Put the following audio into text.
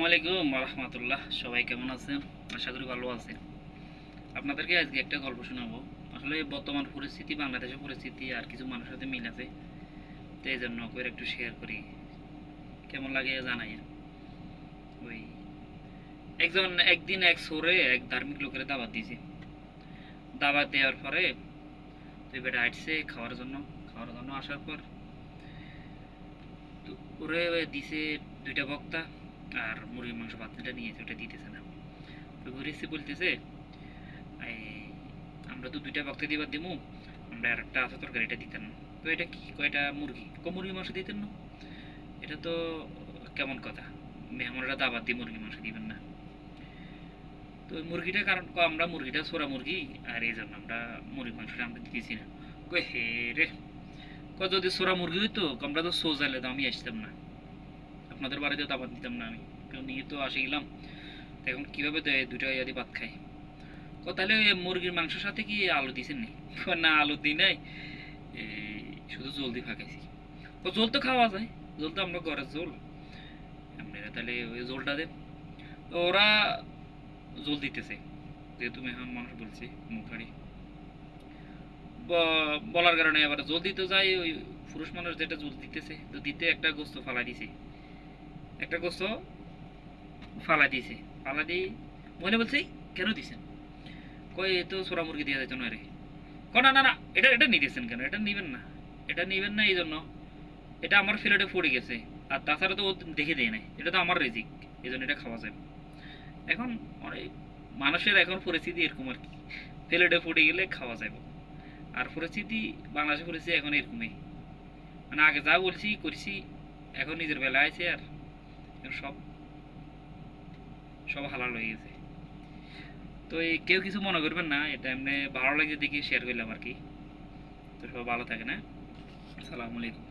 আসসালামাইকুম রহমতুল্লাহ সবাই কেমন আছেন? আশা করি ভালো আছেন। আপনাদেরকে আজকে একটা গল্প শোনাবো। আসলে বর্তমান পরিস্থিতি, বাংলাদেশের পরিস্থিতি আর কিছু মানুষের সাথে মিল আছে। তো এই জন্য করে একটু শেয়ার করি। কেমন লাগে জানাই ওই একজন, একদিন এক সোরে এক ধার্মিক লোকের দাবাত দিয়েছে দাবাত দেওয়ার পরে তুই বেটা আসছে খাওয়ার জন্য। খাওয়ার জন্য আসার পর ওরে দিছে দুইটা বক্তা। আর মুরগির মাংস পাত্রটা নিয়েছে ওটা দিতেছে না। তো ঘুরেছে বলতেছে আমরা তো দুইটা বক্তা দিবার দিমু, আমরা আর একটা আছে তরকারি এটা দিতেন না তো এটা কি, কয়টা মুরগি? ক, মুরগির মাংস দিতেন না? এটা তো কেমন কথা? মেহমানরা দাবাত দিয়ে মুরগির মাংস দিবেন না। তো মুরগিটা কারণ, ক, আমরা মুরগিটা সোরা মুরগি, আর এই জন্য আমরা মুরগির মাংসটা আমরা দিতেছি না। কই হে রে, ক, যদি সোরা মুরগি হইতো, ক, আমরা তো সোজালে তো আমি আসতাম না। আপনাদের বাড়িতে তো আবার দিতাম না আমি। কেউ নিয়ে তো আসে গেলাম। এখন কীভাবে দেয় দুটো ইয়াদি ভাত খাই ও তাহলে ওই মুরগির মাংসের সাথে কি আলু দিছেন নি না, আলু দিই নাই। শুধু জল দিয়ে ফাঁকাইছি ও, জল তো খাওয়া যায়। জল তো আমরা ঘরের জল। আপনারা তাহলে ওই জলটা দেন। ওরা জল দিতেছে। যেহেতু মেহমান মানুষ বলছে, মুখারি। বলার কারণে আবার জল দিতে যায়। ওই পুরুষ মানুষ যেটা জল দিতেছে, তো দিতে একটা গোস্ত ফালা দিছে। একটা গোস্ত ফালা দিয়েছে। ফালা দিয়ে মহিলা বলছে, কেন দিছেন? কই তো সোরা মুরগি দেওয়া যেত না রে। না না না, এটা এটা নিতেছেন কেন? এটা নিবেন না। এটা নিবেন না এই জন্য এটা আমার ফ্লেটে পড়ে গেছে। আর তাছাড়া তো ও দেখে দেয় নাই। এটা তো আমার রেজিক এই জন্য এটা খাওয়া যাবে এখন অনেক মানুষের এখন পরিস্থিতি এরকম আর কি। ফ্লেটে ফুটে গেলে খাওয়া যাবে। আর পরিস্থিতি, বাংলাদেশের পরিস্থিতি এখন এরকমই। মানে আগে যা বলছি, করছি, এখন নিজের বেলা আছে আর সব সব হালাল হয়ে গেছে। তো এই কেউ কিছু মনে করবেন না, এটা এমনি ভালো লাগে দেখে শেয়ার করলাম আর কি। তো সব ভালো থাকে না আসসালামু আলাইকুম।